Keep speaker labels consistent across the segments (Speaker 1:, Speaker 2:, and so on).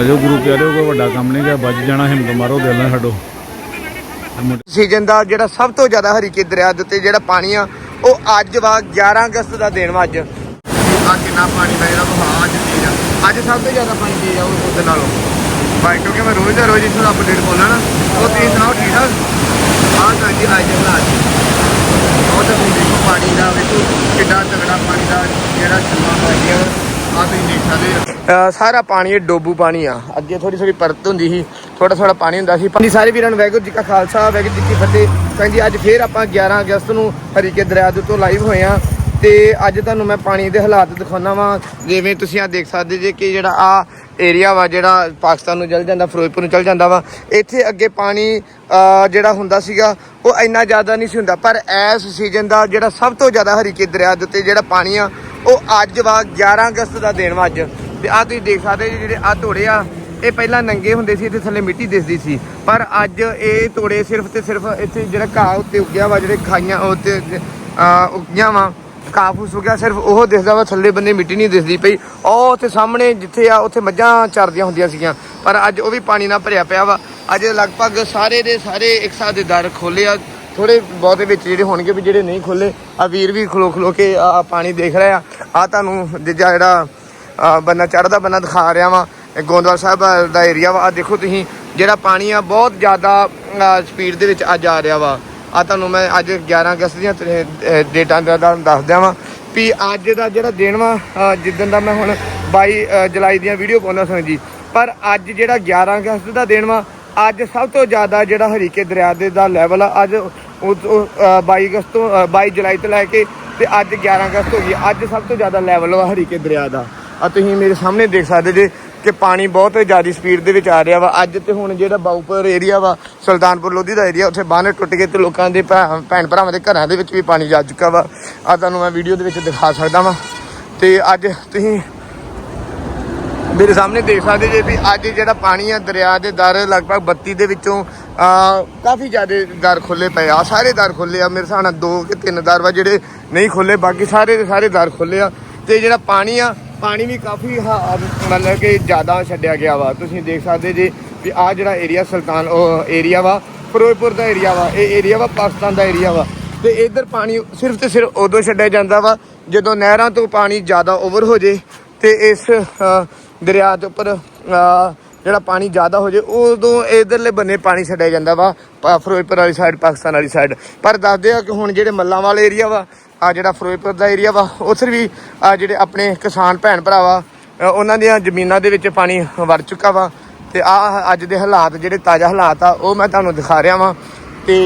Speaker 1: ਅਜੋ ਗੁਰੂ ਪਿਆਰਿਓ ਕੋਈ ਵੱਡਾ ਕੰਮ ਨਹੀਂ ਗਿਆ ਵੱਜ ਜਾਣਾ, ਹਿੰਮਤ ਮਾਰੋ, ਦਿਲ ਨਾਲ ਛੱਡੋ।
Speaker 2: ਸੀਜ਼ਨ ਦਾ ਜਿਹੜਾ ਸਭ ਤੋਂ ਜ਼ਿਆਦਾ ਹਰੀਕੇ ਦਰਿਆ ਦੇ ਉੱਤੇ ਜਿਹੜਾ ਪਾਣੀ ਆ, ਉਹ ਅੱਜ ਵਾ 11 ਅਗਸਤ ਦਾ ਦਿਨ ਵਾ ਅੱਜ। ਆ ਕਿੰਨਾ ਪਾਣੀ ਦਾ ਜਿਹੜਾ ਵਹਾਅ ਅੱਜ ਤੇਜ਼ ਆ। ਅੱਜ ਸਭ ਤੋਂ ਜ਼ਿਆਦਾ ਪਾਣੀ ਤੇਜ਼ ਆ ਉਹ ਉਹਦੇ ਨਾਲੋਂ। ਬਾਈ ਕਿਉਂਕਿ ਮੈਂ ਰੋਜ਼ ਦਾ ਰੋਜ਼ ਇਸ ਨੂੰ ਅਪਡੇਟ ਪਾਉਣਾ ਨਾ, ਉਹ ਤੁਸੀਂ ਸੁਣਾਓ, ਠੀਕ ਠਾਕ? ਆ ਤਾਂ ਅੱਜ ਦੇ ਹਾਲਾਤ ਉਹ ਦੇਖੋ ਪਾਣੀ ਦਾ ਵੇਖੋ ਕਿੱਡਾ ਤਗੜਾ ਪਾਣੀ ਦਾ ਜਿਹੜਾ ਚੰਮਾ ਹੋ ਗਿਆ ਆ ਤੁਸੀਂ ਦੇਖ ਸਕਦੇ ਆ ਸਾਰਾ ਪਾਣੀ ਇਹ ਡੋਬੂ ਪਾਣੀ ਆ। ਅੱਗੇ ਥੋੜੀ ਥੋੜੀ ਪਰਤ ਹੁੰਦੀ ਸੀ ਥੋੜਾ ਥੋੜਾ ਪਾਣੀ ਹੁੰਦਾ ਸੀ। ਪਾਣੀ ਸਾਰੇ ਵੀਰਾਂ ਨੂੰ ਵਾਹਿਗੁਰੂ ਜੀ ਕਾ ਖਾਲਸਾ, ਵਾਹਿਗੁਰੂ ਜੀ ਕੀ ਫਤਿਹ। ਕਹਿੰਦੀ ਅੱਜ ਫੇਰ ਆਪਾਂ 11 ਅਗਸਤ ਨੂੰ ਹਰੀਕੇ ਦਰਿਆ ਦੇ ਤੋਂ ਲਾਈਵ ਹੋਏ ਆ। ਤੇ ਅੱਜ ਤੁਹਾਨੂੰ ਮੈਂ ਪਾਣੀ ਦੇ ਹਾਲਾਤ ਦਿਖਾਉਣਾ ਵਾ। ਜਿਵੇਂ ਤੁਸੀਂ ਆ ਦੇਖ ਸਕਦੇ ਜੇ ਕਿ ਜਿਹੜਾ ਆ ਏਰੀਆ ਵਾ, ਜਿਹੜਾ ਪਾਕਿਸਤਾਨ ਨੂੰ ਚਲ ਜਾਂਦਾ, ਫਿਰੋਜ਼ਪੁਰ ਨੂੰ ਚਲ ਜਾਂਦਾ ਵਾ, ਇੱਥੇ ਅੱਗੇ ਪਾਣੀ ਜਿਹੜਾ ਹੁੰਦਾ ਸੀਗਾ, ਉਹ ਇੰਨਾ ਜ਼ਿਆਦਾ ਨਹੀਂ ਸੀ ਹੁੰਦਾ। ਪਰ ਇਸ ਸੀਜ਼ਨ ਦਾ ਜਿਹੜਾ ਸਭ ਤੋਂ ਜ਼ਿਆਦਾ ਹਰੀਕੇ ਦਰਿਆ ਦੇ ਉੱਤੇ ਜਿਹੜਾ ਪਾਣੀ ਆ, ਉਹ ਅੱਜ ਵਾ 11 ਅਗਸਤ ਦਾ ਦਿਨ ਵਾ ਅੱਜ। ਤੇ ਆ ਤੁਸੀਂ ਦੇਖ ਸਕਦੇ ਜੀ ਜਿਹੜੇ ਆ ਧੋੜੇ ਆ, ਇਹ ਪਹਿਲਾਂ ਨੰਗੇ ਹੁੰਦੇ ਸੀ ਤੇ ਥੱਲੇ ਮਿੱਟੀ ਦਿਸਦੀ ਸੀ। ਪਰ ਅੱਜ ਇਹ ਤੋੜੇ ਸਿਰਫ ਤੇ ਸਿਰਫ ਇੱਥੇ ਜਿਹੜਾ ਘਾਹ ਉੱਤੇ ਉੱਗਿਆ ਵਾ, ਜਿਹੜੇ ਖਾਈਆਂ ਉੱਤੇ ਉੱਗੀਆਂ ਵਾ। ਘਾਹ ਫੂਸ ਸਿਰਫ ਉਹ ਦਿਸਦਾ ਵਾ, ਥੱਲੇ ਬੰਨੇ ਮਿੱਟੀ ਨਹੀਂ ਦਿਸਦੀ ਪਈ। ਉਹ ਉੱਥੇ ਸਾਹਮਣੇ ਜਿੱਥੇ ਆ, ਉੱਥੇ ਮੱਝਾਂ ਚਰਦੀਆਂ ਹੁੰਦੀਆਂ ਸੀਗੀਆਂ। ਪਰ ਅੱਜ ਉਹ ਵੀ ਪਾਣੀ ਨਾਲ ਭਰਿਆ ਪਿਆ ਵਾ। ਅੱਜ ਲਗਭਗ ਸਾਰੇ ਦੇ ਸਾਰੇ ਇੱਕ ਸਾਥ ਦੇ ਦਰ ਖੋਲੇ ਆ। ਥੋੜੇ ਬਹੁਤੇ ਵਿੱਚ ਜਿਹੜੇ ਹੋਣਗੇ ਵੀ ਜਿਹੜੇ ਨਹੀਂ ਖੋਲੇ ਆ ਵੀਰ ਵੀ ਖਲੋ ਖਲੋ ਕੇ ਆ ਪਾਣੀ ਦੇਖ ਰਿਹਾ ਆ। ਤੁਹਾਨੂੰ ਦੂਜਾ ਜਿਹੜਾ ਬੰਨਾ ਚੜਦਾ ਬੰਨਾ ਦਿਖਾ ਰਿਹਾ ਵਾ। ਇਹ ਗੋਂਦਵਾਲ ਸਾਹਿਬ ਦਾ ਏਰੀਆ ਵਾ। ਆ ਦੇਖੋ ਤੁਸੀਂ, ਜਿਹੜਾ ਪਾਣੀ ਆ, ਬਹੁਤ ਜ਼ਿਆਦਾ ਸਪੀਡ ਦੇ ਵਿੱਚ ਅੱਜ ਆ ਰਿਹਾ ਵਾ। ਆ ਤੁਹਾਨੂੰ ਮੈਂ ਅੱਜ 11 ਅਗਸਤ ਦੀਆਂ ਡੇਟਾਂ ਦਾ ਤੁਹਾਨੂੰ ਦੱਸ ਦਿਆਂ ਵਾਂ ਵੀ ਅੱਜ ਦਾ ਜਿਹੜਾ ਦਿਨ ਵਾ, ਅਹ, ਜਿੱਦਣ ਦਾ ਮੈਂ ਹੁਣ 22 ਜੁਲਾਈ ਦੀਆਂ ਵੀਡੀਓ ਪਾਉਂਦਾ ਸਾਂ ਜੀ। ਪਰ ਅੱਜ ਜਿਹੜਾ 11 ਅਗਸਤ ਦਾ ਦਿਨ ਵਾ, ਅੱਜ ਸਭ ਤੋਂ ਜ਼ਿਆਦਾ ਜਿਹੜਾ ਹਰੀਕੇ ਦਰਿਆ ਦੇ ਦਾ ਲੈਵਲ ਆ, ਅੱਜ ਉਹ- 22 ਅਗਸਤ ਤੋਂ, ਅਹ 22 ਜੁਲਾਈ ਤੋਂ ਲੈ ਕੇ ਤੇ ਅੱਜ 11 ਅਗਸਤ ਹੋ ਗਈ। ਅੱਜ ਸਭ ਤੋਂ ਜ਼ਿਆਦਾ ਲੈਵਲ ਵਾ ਹਰੀਕੇ ਦਰਿਆ ਦਾ। ਆ ਤੁਸੀਂ ਮੇਰੇ ਸਾਹਮਣੇ ਦੇਖ ਸਕਦੇ ਜੇ ਕਿ ਪਾਣੀ ਬਹੁਤ ਜ਼ਿਆਦਾ ਸਪੀਡ ਦੇ ਵਿੱਚ ਆ ਰਿਹਾ ਵਾ। ਅੱਜ ਤੇ ਹੁਣ ਜਿਹੜਾ ਬਾਉਪਰ ਏਰੀਆ ਵਾ, ਸੁਲਤਾਨਪੁਰ ਲੋਧੀ ਦਾ ਏਰੀਆ ਉੱਥੇ ਬਾਹਰ ਟੁੱਟ ਗਏ ਤੇ ਲੋਕਾਂ ਦੇ ਭਰਾ- ਭੈਣ ਭਰਾਵਾਂ ਦੇ ਘਰਾਂ ਦੇ ਵਿੱਚ ਵੀ ਪਾਣੀ ਜਾ ਚੁੱਕਾ ਵਾ। ਆ ਤੁਹਾਨੂੰ ਮੈਂ ਵੀਡੀਓ ਦੇ ਵਿੱਚ ਦਿਖਾ ਸਕਦਾ ਵਾਂ। ਤੇ ਅੱਜ ਤੁਸੀਂ ਮੇਰੇ ਸਾਹਮਣੇ ਦੇਖ ਸਕਦੇ ਜੇ ਵੀ ਅੱਜ ਜਿਹੜਾ ਪਾਣੀ ਆ, ਦਰਿਆ ਦੇ ਦਰ ਲਗਭਗ 32 ਦੇ ਵਿੱਚੋਂ ਕਾਫੀ ਜ਼ਿਆਦਾ ਦਰ ਖੁੱਲੇ ਪਏ ਆ। ਸਾਰੇ ਦਰ ਖੁੱਲੇ ਆ। ਮੇਰੇ ਹਿਸਾਬ ਨਾਲ ਦੋ ਕਿ ਤਿੰਨ ਦਰ ਵਾ ਜਿਹੜੇ ਨਹੀਂ ਖੁੱਲੇ ਬਾਕੀ ਸਾਰੇ ਦੇ ਸਾਰੇ ਦਰ ਖੁੱਲੇ ਆ। ਤੇ ਜਿਹੜਾ ਪਾਣੀ ਆ ਪਾਣੀ ਵੀ ਕਾਫੀ ਹਾ- ਮਤਲਬ ਕਿ ਜ਼ਿਆਦਾ ਛੱਡਿਆ ਗਿਆ ਵਾ। ਤੁਸੀਂ ਦੇਖ ਸਕਦੇ ਜੇ ਵੀ ਆ ਜਿਹੜਾ ਏਰੀਆ ਸੁਲਤਾਨ ਉਹ ਏਰੀਆ ਵਾ ਫਿਰੋਜ਼ਪੁਰ ਦਾ ਏਰੀਆ ਵਾ ਇਹ ਏਰੀਆ ਵਾ ਪਾਕਿਸਤਾਨ ਦਾ ਏਰੀਆ ਵਾ। ਤੇ ਇਧਰ ਪਾਣੀ ਸਿਰਫ ਤੇ ਸਿਰਫ ਉਦੋਂ ਛੱਡਿਆ ਜਾਂਦਾ ਵਾ ਜਦੋਂ ਨਹਿਰਾਂ ਤੋਂ ਪਾਣੀ ਜ਼ਿਆਦਾ ਓਵਰ ਹੋ ਜੇ ਤੇ ਇਸ ਅ, ਦਰਿਆ ਦੇ ਉੱਪਰ ਅ, ਜਿਹੜਾ ਪਾਣੀ ਜ਼ਿਆਦਾ ਹੋ ਜੇ ਉਦੋਂ ਇਧਰਲੇ ਬੰਨੇ ਪਾਣੀ ਛੱਡਿਆ ਜਾਂਦਾ ਵਾ ਪ- ਫਿਰੋਜ਼ਪੁਰ ਵਾਲੀ ਸਾਈਡ ਪਾਕਿਸਤਾਨ ਵਾਲੀ ਸਾਈਡ ਪਰ ਦੱਸਦੇ ਆ ਕਿ ਹੁਣ ਜਿਹੜੇ ਮੱਲਾਂ ਵਾਲੇ ਏਰੀਆ ਵਾ ਆ ਜਿਹੜਾ ਫਿਰੋਜ਼ਪੁਰ ਦਾ ਏਰੀਆ ਵਾ, ਉੱਥੇ ਵੀ ਆ ਜਿਹੜੇ ਆਪਣੇ ਕਿਸਾਨ ਭੈਣ ਭਰਾ ਵਾ ਉਹਨਾਂ ਦੀਆਂ ਜ਼ਮੀਨਾਂ ਦੇ ਵਿੱਚ ਪਾਣੀ ਵੜ ਚੁੱਕਾ ਵਾ। ਤੇ ਆ ਅੱਜ ਦੇ ਹਾਲਾਤ, ਜਿਹੜੇ ਤਾਜ਼ਾ ਹਾਲਾਤ ਆ, ਉਹ ਮੈਂ ਤੁਹਾਨੂੰ ਦਿਖਾ ਰਿਹਾ ਵਾਂ। ਤੇ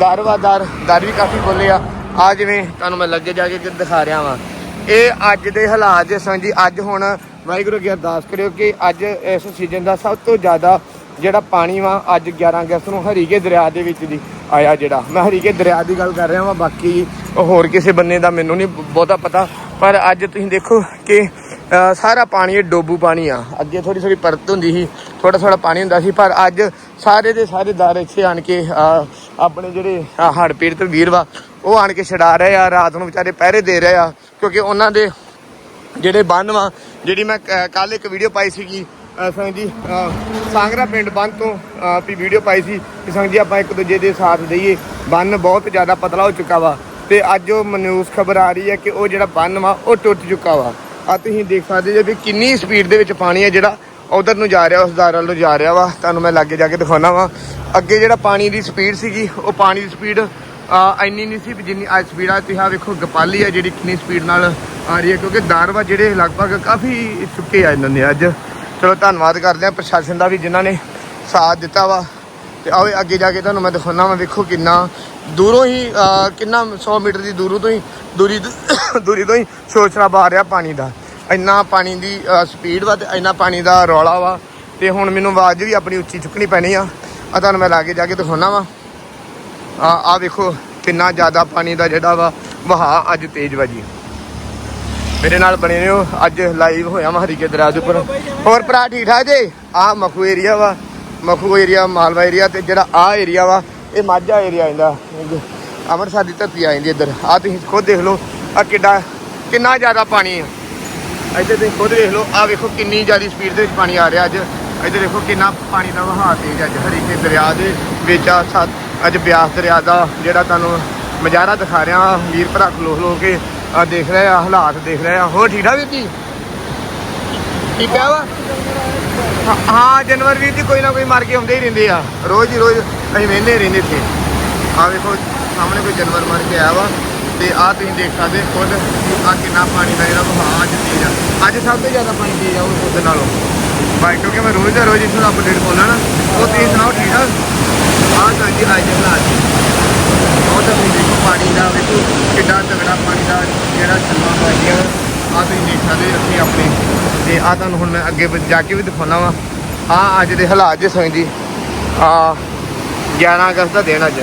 Speaker 2: ਦਰ ਵਾ ਦਰ ਦਰ ਵੀ ਕਾਫੀ ਬੋਲੇ ਆ। ਆ ਜਿਵੇਂ ਤੁਹਾਨੂੰ ਮੈਂ ਲੱਗੇ ਜਾ ਕੇ ਦਿਖਾ ਰਿਹਾ ਵਾਂ। ਇਹ ਅੱਜ ਦੇ ਹਾਲਾਤ ਜੇ ਸੰਜੀ ਅੱਜ ਹੁਣ ਵਾਹਿਗੁਰੂ ਅੱਗੇ ਅਰਦਾਸ ਕਰਿਓ ਕਿ ਅੱਜ ਇਸ ਸੀਜ਼ਨ ਦਾ ਸਭ ਤੋਂ ਜ਼ਿਆਦਾ ਜਿਹੜਾ ਪਾਣੀ ਵਾ, ਅੱਜ 11 ਅਗਸਤ ਨੂੰ ਹਰੀਕੇ ਦਰਿਆ ਦੇ ਵਿੱਚ ਦੀ। ਆਇਆ ਜਿਹੜਾ। ਮੈਂ ਹਰੀਕੇ ਦਰਿਆ ਦੀ ਗੱਲ ਕਰ ਰਿਹਾ ਵਾਂ, ਬਾਕੀ ਹੋਰ ਕਿਸੇ ਬੰਨੇ ਦਾ ਮੈਨੂੰ ਨਹੀਂ ਬਹੁਤਾ ਪਤਾ। ਪਰ ਅੱਜ ਤੁਸੀਂ ਦੇਖੋ ਕਿ ਸਾਰਾ ਪਾਣੀ ਇਹ ਡੋਬੂ ਪਾਣੀ ਆ। ਅੱਗੇ ਥੋੜੀ ਥੋੜੀ ਪਰਤ ਹੁੰਦੀ ਸੀ ਥੋੜਾ ਥੋੜਾ ਪਾਣੀ ਹੁੰਦਾ ਸੀ, ਪਰ ਅੱਜ ਸਾਰੇ ਦੇ ਸਾਰੇ ਦਰ ਇੱਥੇ ਆਣ ਕੇ ਆਪਣੇ ਜਿਹੜੇ ਹੜ ਪੀੜਤ ਵੀਰ ਵਾ, ਉਹ ਆਣ ਕੇ ਛਡਾ ਰਹੇ ਆ, ਰਾਤ ਨੂੰ ਵਿਚਾਰੇ ਪਹਿਰੇ ਦੇ ਰਹੇ ਆ, ਕਿਉਂਕਿ ਉਹਨਾਂ ਦੇ ਜਿਹੜੇ ਬੰਨ ਵਾ, ਜਿਹੜੀ ਮੈਂ ਕੱਲ ਇੱਕ ਵੀਡੀਓ ਪਾਈ ਸੀਗੀ ਸੰਗ ਜੀ ਸਾਂਗਰਾ ਪਿੰਡ ਬੰਨ ਤੋਂ ਵੀ ਵੀਡੀਓ ਪਾਈ ਸੀ ਕਿ ਸੰਗ ਜੀ ਆਪਾਂ ਇੱਕ ਦੂਜੇ ਦੇ ਸਾਥ ਦਈਏ। ਬੰਨ ਬਹੁਤ ਜ਼ਿਆਦਾ ਪਤਲਾ ਹੋ ਚੁੱਕਾ ਵਾ ਤੇ ਅੱਜ ਉਹ ਮਨਿਊਜ਼ ਖਬਰ ਆ ਰਹੀ ਹੈ ਕਿ ਉਹ ਜਿਹੜਾ ਬੰਨ ਵਾ, ਉਹ ਟੁੱਟ ਚੁੱਕਾ ਵਾ। ਆ ਤੁਸੀਂ ਦੇਖ ਸਕਦੇ ਜੇ ਵੀ ਕਿੰਨੀ ਸਪੀਡ ਦੇ ਵਿੱਚ ਪਾਣੀ ਹੈ ਜਿਹੜਾ, ਉਧਰ ਨੂੰ ਜਾ ਰਿਹਾ, ਉਸ ਦਾਰ ਵੱਲ ਨੂੰ ਜਾ ਰਿਹਾ ਵਾ। ਤੁਹਾਨੂੰ ਮੈਂ ਲਾਗੇ ਜਾ ਕੇ ਦਿਖਾਉਣਾ ਵਾ। ਅੱਗੇ ਜਿਹੜਾ ਪਾਣੀ ਦੀ ਸਪੀਡ ਸੀਗੀ, ਉਹ ਪਾਣੀ ਦੀ ਸਪੀਡ ਇੰਨੀ ਨਹੀਂ ਸੀ ਵੀ ਜਿੰਨੀ ਅੱਜ ਸਪੀਡ ਆ। ਤੁਸੀਂ ਆਹ ਵੇਖੋ, ਗਪਾਲੀ ਆ ਜਿਹੜੀ ਕਿੰਨੀ ਸਪੀਡ ਨਾਲ ਆ ਰਹੀ ਹੈ, ਕਿਉਂਕਿ ਦਾਰਵਾ ਜਿਹੜੇ ਲਗਭਗ ਕਾਫੀ ਚੁੱਕੇ ਆ ਇਹਨਾਂ ਨੇ ਅੱਜ। ਚਲੋ ਧੰਨਵਾਦ ਕਰਦੇ ਆ ਪ੍ਰਸ਼ਾਸਨ ਦਾ ਵੀ ਜਿਨ੍ਹਾਂ ਨੇ ਸਾਥ ਦਿੱਤਾ ਵਾ। ਤੇ ਆਓ ਅੱਗੇ ਜਾ ਕੇ ਤੁਹਾਨੂੰ ਮੈਂ ਦਿਖਾਉਣਾ ਵਾ, ਵੇਖੋ ਕਿੰਨਾ ਦੂਰੋਂ ਹੀ ਕਿੰਨਾ 100 ਮੀਟਰ ਦੀ ਦੂਰੋਂ ਤੋਂ ਹੀ ਦੂਰੀ ਦੂਰੀ ਤੋਂ ਹੀ ਸੋਚਣਾ ਪਾ ਰਿਹਾ ਪਾਣੀ ਦਾ। ਇੰਨਾ ਪਾਣੀ ਦੀ ਸਪੀਡ ਵਾ ਤੇ ਇੰਨਾ ਪਾਣੀ ਦਾ ਰੌਲਾ ਵਾ। ਤੇ ਹੁਣ ਮੈਨੂੰ ਆਵਾਜ਼ ਵੀ ਆਪਣੀ ਉੱਚੀ ਚੁੱਕਣੀ ਪੈਣੀ ਆ। ਆ ਤੁਹਾਨੂੰ ਮੈਂ ਲਾ ਕੇ ਜਾ ਕੇ ਦਿਖਾਉਣਾ ਵਾ। ਆ ਆ ਵੇਖੋ ਕਿੰਨਾ ਜ਼ਿਆਦਾ ਪਾਣੀ ਦਾ ਜਿਹੜਾ ਵਾ ਵਹਾ ਅੱਜ ਤੇਜ਼ ਵਾ ਜੀ ਮੇਰੇ ਨਾਲ ਬਣੇ ਰਹੋ, ਅੱਜ ਲਾਈਵ ਹੋਇਆ ਮੈਂ ਹਰੀਕੇ ਦਰਿਆ ਦੇ ਉੱਪਰ। ਹੋਰ ਭਰਾ ਠੀਕ ਠਾਕ ਜੇ? ਆ ਮਖੂ ਏਰੀਆ ਵਾ, ਮਖੂ ਏਰੀਆ ਮਾਲਵਾ ਏਰੀਆ ਤੇ ਜਿਹੜਾ ਆ ਏਰੀਆ ਵਾ, ਇਹ ਮਾਝਾ ਏਰੀਆ ਆਂਦਾ ਅੰਮ੍ਰਿਤਸਰ ਦੀ ਧਰਤੀ ਆ ਜਾਂਦੀ ਇੱਧਰ। ਆ ਤੁਸੀਂ ਖੁਦ ਦੇਖ ਲਓ ਆ ਕਿੱਡਾ ਕਿੰਨਾ ਜ਼ਿਆਦਾ ਪਾਣੀ ਆ। ਇੱਧਰ ਤੁਸੀਂ ਖੁਦ ਦੇਖ ਲਓ ਆ ਵੇਖੋ ਕਿੰਨੀ ਜ਼ਿਆਦਾ ਸਪੀਡ ਦੇ ਵਿੱਚ ਪਾਣੀ ਆ ਰਿਹਾ ਅੱਜ। ਇੱਧਰ ਦੇਖੋ ਕਿੰਨਾ ਪਾਣੀ ਦਾ ਵਹਾਅ ਤੇਜ਼ ਅੱਜ। ਹਰੀਕੇ ਦਰਿਆ ਦੇ ਵਿੱਚ ਆ ਸੱਤ- ਅੱਜ ਬਿਆਸ ਦਰਿਆ ਦਾ ਜਿਹੜਾ ਤੁਹਾਨੂੰ ਨਜ਼ਾਰਾ ਦਿਖਾ ਰਿਹਾ। ਵਾਂ। ਵੀਰ ਭਰਾ ਖਲੋ ਖਲੋ ਕੇ ਦੇਖ ਰਹੇ ਆ, ਹਾਲਾਤ ਦੇਖ ਰਹੇ ਆ। ਹੋਰ ਠੀਕ ਠਾਕ ਵੀਰ ਜੀ? ਠੀਕ ਆ ਵਾ? ਹਾਂ- ਹਾਂ, ਜਨਵਰ ਵੀਰ ਜੀ ਕੋਈ ਨਾ ਕੋਈ ਮਰ ਕੇ ਆਉਂਦੇ ਹੀ ਰਹਿੰਦੇ ਆ। ਰੋਜ਼ ਹੀ ਰੋਜ਼ ਅਸੀਂ ਵੇਂਦੇ ਰਹਿੰਦੇ ਇੱਥੇ। ਆ ਵੇਖੋ, ਸਾਹਮਣੇ ਕੋਈ ਜਾਨਵਰ ਮਰ ਕੇ ਆਇਆ ਵਾ। ਤੇ ਆ ਤੁਸੀਂ ਦੇਖ ਸਕਦੇ ਖੁਦ ਆ ਕਿੰਨਾ ਪਾਣੀ ਦਾ ਜਿਹੜਾ ਵਹਾਅ ਅੱਜ ਤੇਜ਼ ਆ। ਅੱਜ ਸਭ ਤੋਂ ਜ਼ਿਆਦਾ ਪਾਣੀ ਤੇਜ਼ ਆ ਉਹ ਉਹਦੇ ਨਾਲੋਂ। ਬਾਈ, ਕਿਉਂਕਿ ਮੈਂ ਰੋਜ਼ ਦਾ ਰੋਜ਼ ਇਸ ਨੂੰ ਅਪਡੇਟ ਬੋਲਣਾ ਨਾ। ਉਹ ਤੁਸੀਂ ਸੁਣਾਓ, ਠੀਕ ਆ? ਹਾਂ ਤਾਂ ਜੀ ਅੱਜ ਦੇ ਹਾਲਾਤ ਬਹੁਤ ਤੁਸੀਂ ਦੇਖੋ ਪਾਣੀ ਦਾ ਵੇਖੋ ਕਿੰਨਾ ਤਗੜਾ ਪਾਣੀ ਦਾ ਜਿਹੜਾ ਚੱਲਣਾ ਹੋਇਆ ਗਿਆ ਆ ਤੁਸੀਂ ਦੇਖ ਸਕਦੇ ਅਸੀਂ ਆਪਣੇ ਤੇ ਆ ਤੁਹਾਨੂੰ ਹੁਣ ਮੈਂ ਅੱਗੇ ਜਾ ਕੇ ਵੀ ਦਿਖਾਉਣਾ ਵਾ। ਆ ਅੱਜ ਦੇ ਹਾਲਾਤ ਜੇ ਸੰਗ ਜੀ ਆ 11 ਅਗਸਤ ਦਾ ਦਿਨ ਅੱਜ।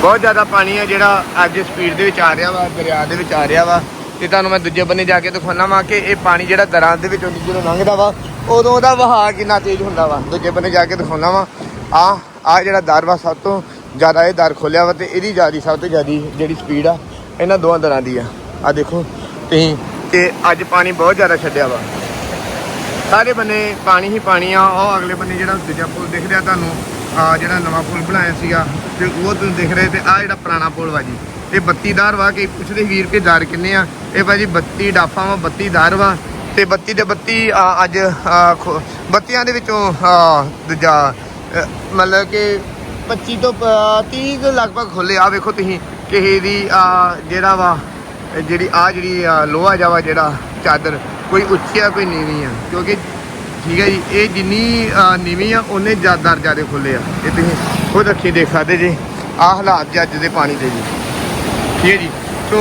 Speaker 2: ਬਹੁਤ ਜ਼ਿਆਦਾ ਪਾਣੀ ਆ ਜਿਹੜਾ ਅੱਜ ਸਪੀਡ ਦੇ ਵਿੱਚ ਆ ਰਿਹਾ ਵਾ, ਦਰਿਆ ਦੇ ਵਿੱਚ ਆ ਰਿਹਾ ਵਾ। ਤੇ ਤੁਹਾਨੂੰ ਮੈਂ ਦੂਜੇ ਬੰਨੇ ਜਾ ਕੇ ਦਿਖਾਉਣਾ ਵਾ ਕਿ ਇਹ ਪਾਣੀ ਜਿਹੜਾ ਦਰਾਂ ਦੇ ਵਿੱਚੋਂ ਦੀ ਜਦੋਂ ਲੰਘਦਾ ਵਾ, ਉਦੋਂ ਉਹਦਾ ਵਹਾਅ ਕਿੰਨਾ ਤੇਜ਼ ਹੁੰਦਾ ਵਾ। ਦੂਜੇ ਬੰਨੇ ਜਾ ਕੇ ਦਿਖਾਉਣਾ ਵਾ। ਆ ਆ ਜਿਹੜਾ ਦਰ ਵਾ ਸਭ ਤੋਂ ਜ਼ਿਆਦਾ ਇਹ ਦਰ ਖੋਲਿਆ ਵਾ ਤੇ ਇਹਦੀ ਜ਼ਿਆਦੀ, ਸਭ ਤੋਂ ਜ਼ਿਆਦੀ ਜਿਹੜੀ ਸਪੀਡ ਆ, ਇਹਨਾਂ ਦੋਵਾਂ ਦਰਾਂ ਦੀ ਆ। ਆ ਦੇਖੋ, ਤੁਸੀਂ ਤੇ ਅੱਜ ਪਾਣੀ ਬਹੁਤ ਜ਼ਿਆਦਾ ਛੱਡਿਆ ਵਾ। ਸਾਰੇ ਬੰਨੇ ਪਾਣੀ ਹੀ ਪਾਣੀ ਆ, ਉਹ ਅਗਲੇ ਬੰਨੇ ਜਿਹੜਾ ਦੂਜਾ ਪੁਲ ਦਿਖ ਰਿਹਾ ਤੁਹਾਨੂੰ, ਆ ਜਿਹੜਾ ਨਵਾਂ ਪੁਲ ਬਣਾਇਆ ਸੀਗਾ, ਤੇ ਉਹ ਤੁਸੀਂ ਦੇਖ ਰਹੇ ਤੇ ਆ ਜਿਹੜਾ ਪੁਰਾਣਾ ਪੁਲ ਵਾ ਜੀ। ਇਹ 32 ਦਾਰ ਵਾ ਕਿ ਪੁੱਛਦੇ ਵੀਰ ਕੇ ਦਾਰ ਕਿੰਨੇ ਆ। ਇਹ ਭਾਜੀ 32 ਡਾਫਾਂ ਵਾ 32 ਦਾਰ ਵਾ, ਤੇ 32 ਦੇ 32 ਅੱਜ ਖੋ- ਬੱਤੀਆਂ ਦੇ ਵਿੱਚੋਂ ਦੂਜਾ ਮਤਲਬ ਕਿ 25 ਤੋਂ ਪ- 30 ਕੁ ਲਗਭਗ ਖੁੱਲੇ ਆ। ਵੇਖੋ ਤੁਸੀਂ ਕਿਸੇ ਦੀ ਜਿਹੜਾ ਵਾ ਜਿਹੜੀ ਆ ਜਿਹੜੀ ਆ, ਲੋਹਾ ਜਾਵਾ ਜਿਹੜਾ ਚਾਦਰ ਕੋਈ ਉੱਚੀ ਆ ਕੋਈ ਨੀਵੀਂ ਆ। ਕਿਉਂਕਿ ਠੀਕ ਹੈ ਜੀ ਇਹ ਜਿੰਨੀ ਨੀਵੀਂ ਆ ਉਹਨੇ ਜ਼ਿਆਦਾ ਜ਼ਿਆਦਾ ਖੁੱਲੇ ਆ। ਇਹ ਤੁਸੀਂ ਖੁਦ ਅੱਖੀ ਦੇਖ ਸਕਦੇ ਜੀ। ਆ ਹਾਲਾਤ ਜੀ ਅੱਜ ਦੇ ਪਾਣੀ ਦੇ ਜੀ। ਠੀਕ ਹੈ ਜੀ। ਸੋ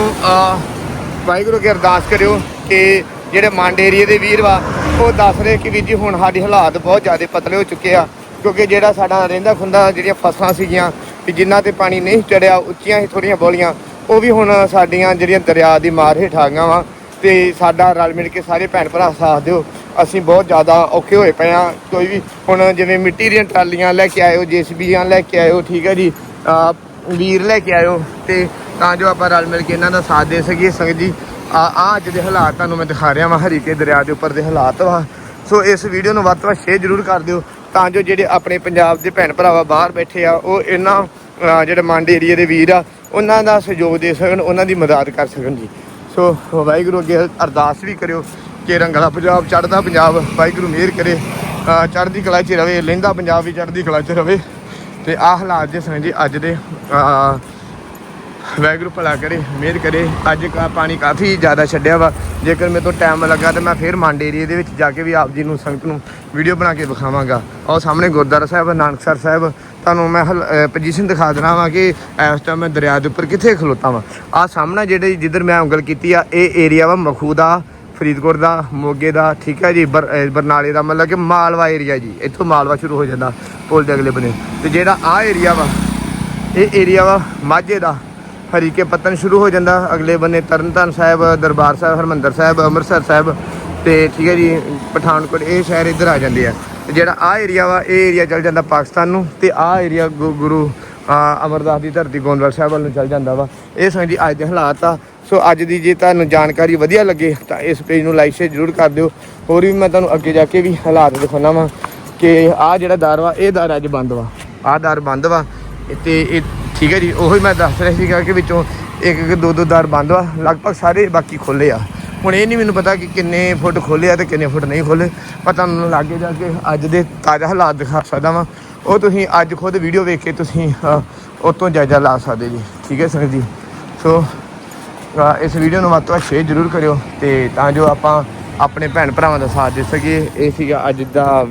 Speaker 2: ਵਾਹਿਗੁਰੂ ਅੱਗੇ ਅਰਦਾਸ ਕਰਿਓ ਕਿ ਜਿਹੜੇ ਮੰਡ ਏਰੀਏ ਦੇ ਵੀਰ ਵਾ ਉਹ ਦੱਸ ਰਹੇ ਕਿ ਵੀਰ ਜੀ ਹੁਣ ਸਾਡੇ ਹਾਲਾਤ ਬਹੁਤ ਜ਼ਿਆਦਾ ਪਤਲੇ ਹੋ ਚੁੱਕੇ ਆ। ਕਿਉਂਕਿ ਜਿਹੜਾ ਸਾਡਾ ਰਹਿੰਦਾ ਖੁੰਦਾ ਜਿਹੜੀਆਂ ਫਸਲਾਂ ਸੀਗੀਆਂ ਕਿ ਜਿਨ੍ਹਾਂ ਤੇ ਪਾਣੀ ਨਹੀਂ ਚੜਿਆ ਉੱਚੀਆਂ ਹੀ ਥੋੜੀਆਂ ਬੋਲੀਆਂ ਉਹ ਵੀ ਹੁਣ ਸਾਡੀਆਂ ਜਿਹੜੀਆਂ ਦਰਿਆ ਦੀ ਮਾਰ ਹੇਠ ਆ ਗਈਆਂ ਵਾ ਤੇ ਸਾਡਾ ਰਲ ਮਿਲ ਕੇ ਸਾਰੇ ਭੈਣ ਭਰਾ ਸਾਥ ਦਿਓ। ਅਸੀਂ ਬਹੁਤ ਜ਼ਿਆਦਾ ਔਖੇ ਹੋਏ ਪਏ ਆ। ਕੋਈ ਵੀ ਹੁਣ ਜਿਵੇਂ ਮਿੱਟੀ ਦੀਆਂ ਟਰਾਲੀਆਂ ਲੈ ਕੇ ਆਇਓ, ਜੀਸੀਬੀਆਂ ਲੈ ਕੇ ਆਇਓ, ਠੀਕ ਹੈ ਜੀ ਵੀਰ ਲੈ ਕੇ ਆਇਓ ਤੇ ਤਾਂ ਜੋ ਆਪਾਂ ਰਲ ਮਿਲ ਕੇ ਇਹਨਾਂ ਦਾ ਸਾਥ ਦੇ ਸਕੀਏ। ਸੰਗਤ ਜੀ, ਆ ਆ ਅੱਜ ਦੇ ਹਾਲਾਤ ਤੁਹਾਨੂੰ ਮੈਂ ਦਿਖਾ ਰਿਹਾ ਵਾਂ, ਹਰੀਕੇ ਦਰਿਆ ਦੇ ਉੱਪਰ ਦੇ ਹਾਲਾਤ ਵਾ। ਸੋ ਇਸ ਵੀਡੀਓ ਨੂੰ ਵੱਧ ਤੋਂ ਵੱਧ ਸ਼ੇਅਰ ਜ਼ਰੂਰ ਕਰ ਦਿਓ ਤਾਂ ਜੋ ਜਿਹੜੇ ਆਪਣੇ ਪੰਜਾਬ ਦੇ ਭੈਣ ਭਰਾਵਾ ਬਾਹਰ ਬੈਠੇ ਆ, ਉਹ ਇਹਨਾਂ ਜਿਹੜੇ ਮੰਡ ਏਰੀਏ ਦੇ ਵੀਰ ਆ ਉਹਨਾਂ ਦਾ ਸਹਿਯੋਗ ਦੇ ਸਕਣ, ਉਹਨਾਂ ਦੀ ਮਦਦ ਕਰ ਸਕਣ ਜੀ। ਸੋ ਵਾਹਿਗੁਰੂ ਅੱਗੇ ਅਰਦਾਸ ਵੀ ਕਰਿਓ ਕਿ ਰੰਗਲਾ ਪੰਜਾਬ, ਚੜ੍ਹਦਾ ਪੰਜਾਬ, ਵਾਹਿਗੁਰੂ ਮਿਹਰ ਕਰੇ। ਅਹ ਚੜ੍ਹਦੀ ਕਲਾ 'ਚ ਰਵੇ, ਲਹਿੰਦਾ ਪੰਜਾਬ ਵੀ ਚੜ੍ਹਦੀ ਕਲਾ 'ਚ ਰਵੇ। ਤੇ ਆਹ ਹਾਲਾਤ ਜੇ ਜੀ ਅੱਜ ਦੇ, ਅਹ ਵਾਹਿਗੁਰੂ ਭਲਾ ਕਰੇ, ਮਿਹਰ ਕਰੇ। ਅੱਜ ਕਾ ਪਾਣੀ ਕਾਫੀ ਜ਼ਿਆਦਾ ਛੱਡਿਆ ਵਾ। ਜੇਕਰ ਮੇਰੇ ਤੋਂ ਟਾਈਮ ਲੱਗਾ ਤੇ ਮੈਂ ਫੇਰ ਮੰਡ ਏਰੀਏ ਦੇ ਵਿੱਚ ਜਾ ਕੇ ਵੀ ਆਪ ਜੀ ਨੂੰ, ਸੰਗਤ ਨੂੰ ਵੀਡੀਓ ਬਣਾ ਕੇ ਵਿਖਾਵਾਂਗਾ। ਉਹ ਸਾਹਮਣੇ ਗੁਰਦੁਆਰਾ ਸਾਹਿਬ, ਨਾਨਕਸਰ ਸਾਹਿਬ ਤੁਹਾਨੂੰ ਮੈਂ ਪੋਜੀਸ਼ਨ ਦਿਖਾ ਦੇਣਾ ਵਾ ਕਿ ਇਸ ਟਾਈਮ ਮੈਂ ਦਰਿਆ ਦੇ ਉੱਪਰ ਕਿੱਥੇ ਖਲੋਤਾ ਵਾਂ। ਆ ਸਾਹਮਣੇ ਜਿਹੜੇ ਜਿੱਧਰ ਮੈਂ ਉਂਗਲ ਕੀਤੀ ਆ, ਇਹ ਏਰੀਆ ਵਾ ਮਖੂ ਦਾ, ਫਰੀਦਕੋਟ ਦਾ, ਮੋਗੇ ਦਾ, ਠੀਕ ਹੈ ਜੀ, ਬਰ- ਬਰਨਾਲੇ ਦਾ, ਮਤਲਬ ਕਿ ਮਾਲਵਾ ਏਰੀਆ ਜੀ। ਇੱਥੋਂ ਮਾਲਵਾ ਸ਼ੁਰੂ ਹੋ ਜਾਂਦਾ ਪੁਲ ਦੇ ਅਗਲੇ ਬੰਨੇ। ਤੇ ਜਿਹੜਾ ਆ ਏਰੀਆ ਵਾ, ਇਹ ਏਰੀਆ ਵਾ ਮਾਝੇ ਦਾ। ਹਰੀਕੇ ਪਤਨ ਸ਼ੁਰੂ ਹੋ ਜਾਂਦਾ ਅਗਲੇ ਬੰਨੇ ਤਰਨਤਾਰਨ ਸਾਹਿਬ, ਦਰਬਾਰ ਸਾਹਿਬ, ਹਰਮੰਦਰ ਸਾਹਿਬ, ਅੰਮ੍ਰਿਤਸਰ ਸਾਹਿਬ ਤੇ ਠੀਕ ਹੈ ਜੀ, ਪਠਾਨਕੋਟ, ਇਹ ਸ਼ਹਿਰ ਇੱਧਰ ਆ ਜਾਂਦੇ ਆ। ਤੇ ਜਿਹੜਾ ਆ ਏਰੀਆ ਵਾ, ਇਹ ਏਰੀਆ ਚੱਲ ਜਾਂਦਾ ਪਾਕਿਸਤਾਨ ਨੂੰ ਤੇ ਆ ਏਰੀਆ ਗੁਰੂ ਅਮਰਦਾਸ ਦੀ ਧਰਤੀ ਗੋਂਦਵਾਲ ਸਾਹਿਬ ਵੱਲ ਨੂੰ ਚੱਲ ਜਾਂਦਾ ਵਾ। ਇਹ ਸੰਗ ਜੀ ਅੱਜ ਦੇ ਹਾਲਾਤ ਆ। ਸੋ ਅੱਜ ਦੀ ਜੇ ਤੁਹਾਨੂੰ ਜਾਣਕਾਰੀ ਵਧੀਆ ਲੱਗੇ, ਤਾਂ ਇਸ ਪੇਜ ਨੂੰ ਲਾਈਕ ਸ਼ੇਅਰ ਜ਼ਰੂਰ ਕਰ ਦਿਓ। ਹੋਰ ਵੀ ਮੈਂ ਤੁਹਾਨੂੰ ਅੱਗੇ ਜਾ ਕੇ ਵੀ ਹਾਲਾਤ ਦਿਖਾਉਣਾ ਵਾ ਕਿ ਆ ਜਿਹੜਾ ਦਰ ਵਾ, ਇਹ ਦਰ ਅੱਜ ਬੰਦ ਵਾ। ਆ ਦਰ ਬੰਦ ਵਾ। ਤੇ ਇਹ ਠੀਕ ਹੈ ਜੀ, ਉਹੀ ਮੈਂ ਦੱਸ ਰਿਹਾ ਸੀਗਾ ਕਿ ਵਿੱਚੋਂ ਇੱਕ ਇੱਕ ਦੋ ਦੋ ਦਰ ਬੰਦ ਵਾ। ਲਗਭਗ ਸਾਰੇ ਬਾਕੀ ਖੋਲੇ ਆ। ਹੁਣ ਇਹ ਨਹੀਂ ਮੈਨੂੰ ਪਤਾ ਕਿ ਕਿੰਨੇ ਫੁੱਟ ਖੋਲੇ ਆ ਤੇ ਕਿੰਨੇ ਫੁੱਟ ਨਹੀਂ ਖੋਲੇ ਪਰ ਤੁਹਾਨੂੰ ਲਾਗੇ ਜਾ ਕੇ ਅੱਜ ਦੇ ਤਾਜ਼ਾ ਹਾਲਾਤ ਦਿਖਾ ਸਕਦਾ ਵਾਂ। ਉਹ ਤੁਸੀਂ ਅੱਜ ਖੁਦ ਵੀਡੀਓ ਵੇਖ ਕੇ ਤੁਸੀਂ ਅਹ, ਉਹ ਤੋਂ ਜਾਇਜ਼ਾ ਲਾ ਸਕਦੇ ਜੀ। ਠੀਕ ਹੈ ਸਰ ਜੀ? ਸੋ ਇਸ ਵੀਡੀਓ ਨੂੰ ਵੱਧ ਤੋਂ ਵੱਧ ਸ਼ੇਅਰ ਜ਼ਰੂਰ ਕਰਿਓ ਤੇ ਤਾਂ ਜੋ ਆਪਾਂ ਆਪਣੇ ਭੈਣ ਭਰਾਵਾਂ ਦਾ ਸਾਥ ਦੇ ਸਕੀਏ। ਇਹ ਸੀਗਾ ਅੱਜ ਦਾ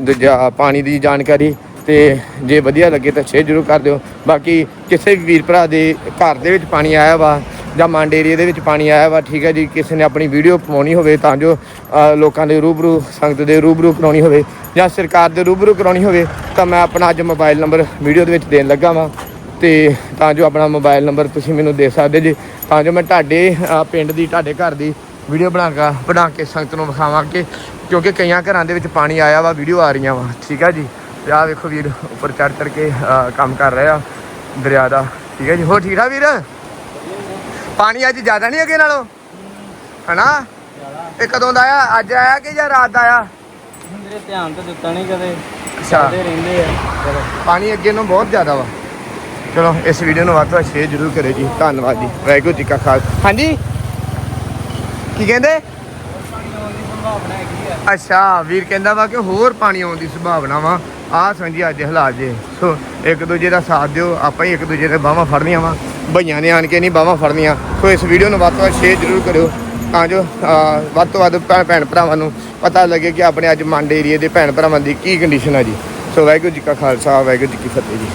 Speaker 2: ਦੂਜਾ ਪਾਣੀ ਦੀ ਜਾਣਕਾਰੀ ਤੇ ਜੇ ਵਧੀਆ ਲੱਗੇ ਤਾਂ ਸ਼ੇਅਰ ਜ਼ਰੂਰ ਕਰ ਦਿਓ। ਬਾਕੀ ਕਿਸੇ ਵੀ ਵੀਰ ਭਰਾ ਦੇ ਘਰ ਦੇ ਵਿੱਚ ਪਾਣੀ ਆਇਆ ਵਾ ਜਾਂ ਮੰਡ ਏਰੀਆ ਦੇ ਵਿੱਚ ਪਾਣੀ ਆਇਆ ਵਾ, ਠੀਕ ਹੈ ਜੀ, ਕਿਸੇ ਨੇ ਆਪਣੀ ਵੀਡੀਓ ਪਵਾਉਣੀ ਹੋਵੇ ਤਾਂ ਜੋ ਲੋਕਾਂ ਦੇ ਰੂਬਰੂ, ਸੰਗਤ ਦੇ ਰੂਬਰੂ ਕਰਾਉਣੀ ਹੋਵੇ ਜਾਂ ਸਰਕਾਰ ਦੇ ਰੂਬਰੂ ਕਰਾਉਣੀ ਹੋਵੇ, ਤਾਂ ਮੈਂ ਆਪਣਾ ਅੱਜ ਮੋਬਾਈਲ ਨੰਬਰ ਵੀਡੀਓ ਦੇ ਵਿੱਚ ਦੇਣ ਲੱਗਾ ਵਾਂ। ਤੇ ਤਾਂ ਜੋ ਆਪਣਾ ਮੋਬਾਈਲ ਨੰਬਰ ਤੁਸੀਂ ਮੈਨੂੰ ਦੇ ਸਕਦੇ ਜੀ, ਤਾਂ ਜੋ ਮੈਂ ਤੁਹਾਡੇ ਪਿੰਡ ਦੀ, ਤੁਹਾਡੇ ਘਰ ਦੀ ਵੀਡੀਓ ਬਣਾ ਕੇ ਬਣਾ ਕੇ ਸੰਗਤ ਨੂੰ ਵਿਖਾਵਾਂ ਕਿ ਕਿਉਂਕਿ ਕਈਆਂ ਘਰਾਂ ਦੇ ਵਿੱਚ ਪਾਣੀ ਆਇਆ ਵਾ ਵੀਡੀਓ ਆ ਰਹੀਆਂ ਵਾ, ਠੀਕ ਆ ਜੀ। ਤੇ ਆਹ ਵੇਖੋ ਵੀਰ, ਉੱਪਰ ਚੜ ਚੜ ਕੇ ਕੰਮ ਕਰ ਰਿਹਾ ਦਰਿਆ ਦਾ, ਠੀਕ ਹੈ ਜੀ। ਹੋ ਠੀਕ ਆ ਵੀਰ? ਪਾਣੀ ਅੱਜ ਜ਼ਿਆਦਾ ਨਹੀਂ ਅੱਗੇ ਨਾਲੋਂ? ਹਨਾ? ਇਹ ਕਦੋਂ ਦਾ ਆਇਆ? ਅੱਜ ਆਇਆ ਕਿ ਜਾਂ ਰਾਤ ਦਾ ਆਇਆ?
Speaker 3: ਮੇਰੇ ਧਿਆਨ ਤਾਂ ਦਿੱਤਾ ਨਹੀਂ ਕਦੇ।
Speaker 2: ਅੱਛਾ।
Speaker 3: ਰਹਿੰਦੇ ਆ।
Speaker 2: ਪਾਣੀ ਅੱਗੇ ਨੂੰ ਬਹੁਤ ਜ਼ਿਆਦਾ ਵਾ। ਚਲੋ ਇਸ ਵੀਡੀਓ ਨੂੰ ਵੱਧ ਤੋਂ ਸ਼ੇਅਰ ਜ਼ਰੂਰ ਕਰਿਓ ਜੀ। ਧੰਨਵਾਦ ਜੀ। ਵਾਹਿਗੁਰੂ ਜੀ ਕਾ ਖਾਲਸਾ। ਹਾਂਜੀ? ਕੀ ਕਹਿੰਦੇ?
Speaker 3: ਆ
Speaker 2: ਅੱਛਾ ਵੀਰ ਕਹਿੰਦਾ ਵਾ ਕਿ ਹੋਰ ਪਾਣੀ ਆਉਣ ਦੀ ਸੰਭਾਵਨਾ ਵਾ। ਆਹ ਸਮਝੀ ਅੱਜ ਹਾਲਾਤ ਜੇ। ਸੋ ਇੱਕ ਦੂਜੇ ਦਾ ਸਾਥ ਦਿਓ। ਆਪਾਂ ਹੀ ਇੱਕ ਦੂਜੇ ਦੇ ਬਾਹਾਂ ਫੜਨੀਆਂ ਵਾ। ਭਈਆਂ ਨੇ ਆਣ ਕੇ ਨਹੀਂ ਬਾਹਾਂ ਫੜਨੀਆਂ। ਸੋ ਇਸ ਵੀਡੀਓ ਨੂੰ ਵੱਧ ਤੋਂ ਵੱਧ ਸ਼ੇਅਰ ਜ਼ਰੂਰ ਕਰਿਓ। ਤਾਂ ਜੋ ਵੱਧ ਤੋਂ ਵੱਧ ਭੈਣ ਭੈਣ ਭਰਾਵਾਂ ਨੂੰ ਪਤਾ ਲੱਗੇ ਕਿ ਆਪਣੇ ਅੱਜ ਮੰਡ ਏਰੀਏ ਦੇ ਭੈਣ ਭਰਾਵਾਂ ਦੀ ਕੀ ਕੰਡੀਸ਼ਨ ਆ ਜੀ। ਸੋ ਵਾਹਿਗੁਰੂ ਜੀ ਕਾ ਖਾਲਸਾ, ਵਾਹਿਗੁਰੂ ਜੀ ਕੀ ਫਤਿਹ ਜੀ।